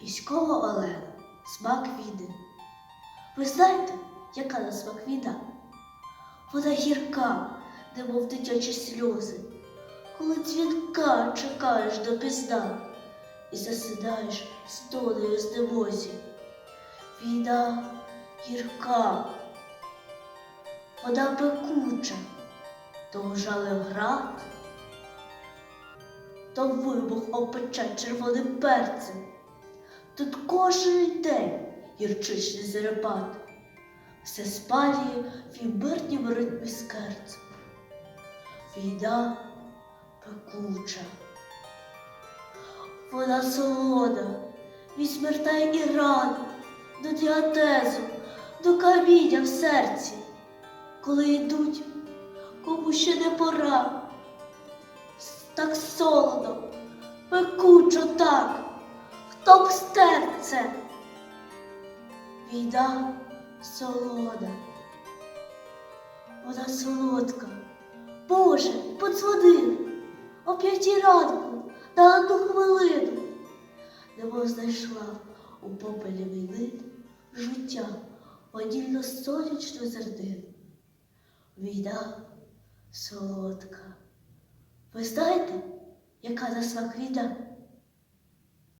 Іськова Олена, смак війни. Ви знаєте, яка на смак війна? Вона гірка, немов дитячі сльози, коли дзвінка чекаєш до пізна і засидаєш стоною з немозі. Війна гірка, вона пекуча, то ужалив град, то вибух опече червоним перцем. Тут кожен день гірчичний зарепат, все спалює в імбирнім ритмі скерцем. Війна пекуча, вона солода, від смертей і ран, до діатезу, до каміння в серці, коли йдуть, кому ще не пора. Так солодо, пекучо так, хто б стер це? Війна солода, вона солодка. Боже, подзвони о п'ятій ранку на одну хвилину. Немов знайшла у попелі війни життя ванільно сонячну зернину. Війна солодка. Ви знаєте, яка на війна?